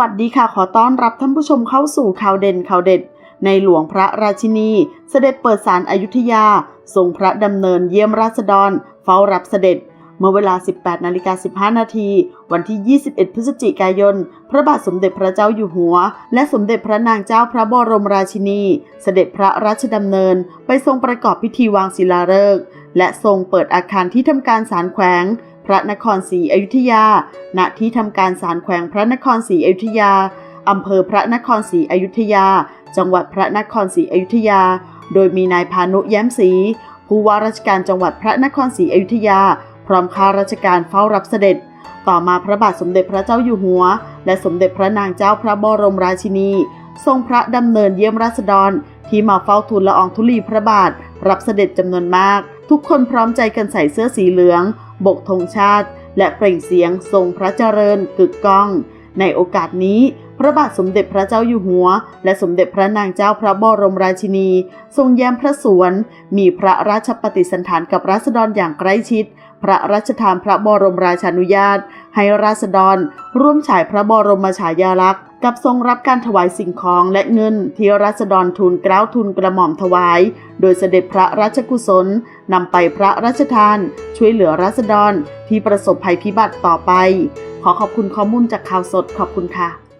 วัสดีค่ะ ขอต้อนรับท่านผู้ชมเข้าสู่ข่าวเด่นข่าวเด็ด ในหลวงพระราชินี เสด็จเปิดศาลอายุทยา ทรงพระดำเนินเยี่ยมราษฎร เฝ้ารับเสด็จ เมื่อเวลา 18 นาฬิกา 15 นาที วันที่ 21 พฤศจิกายน พระบาทสมเด็จพระเจ้าอยู่หัว และสมเด็จพระนางเจ้าพระบรมราชินี เสด็จพระราชดำเนิน ไปทรงประกอบพิธีวางศิลาฤกษ์และทรงเปิดอาคารที่ทำการศาลแขวง พระนครศรีอยุธยา ณ ที่ทำการศาลแขวงพระนครศรีอยุธยา อำเภอพระนครศรีอยุธยา จังหวัดพระนครศรีอยุธยา โดยมีนายพานุแย้มศรี ผู้ว่าราชการจังหวัดพระนครศรีอยุธยา พร้อมข้าราชการเฝ้ารับเสด็จ ต่อมาพระบาทสมเด็จพระเจ้าอยู่หัว และสมเด็จพระนางเจ้าพระบรมราชินี ทรงพระดำเนินเยี่ยมราษฎร ที่มาเฝ้าทูลละอองธุลีพระบาท รับเสด็จจำนวนมาก ทุกคนพร้อมใจกันใส่เสื้อสีเหลือง บกธงชาติ และเปล่งเสียงทรงพระเจริญกึกก้อง ในโอกาสนี้ ระบาทสมเด็จพระเจ้าอยู่หัว และสมเด็จพระนางเจ้าพระบรมราชินี ทรงแย้มพระสวน มีพระราชปฏิสันถานกับราษฎรอย่างใกล้ชิด พระราชทานพระบรมราชานุญาต ให้ราษฎร ร่วมฉายพระบรมฉายาลักษณ์กับทรงรับการถวายสิ่งของและเงินที่ราษฎรทูลเกล้าทูลกระหม่อมถวาย โดยเสด็จพระราชกุศลนำไปพระราชทาน ช่วยเหลือราษฎรที่ประสบภัยพิบัติต่อไป ขอขอบคุณข้อมูลจากข่าวสดขอบคุณค่ะ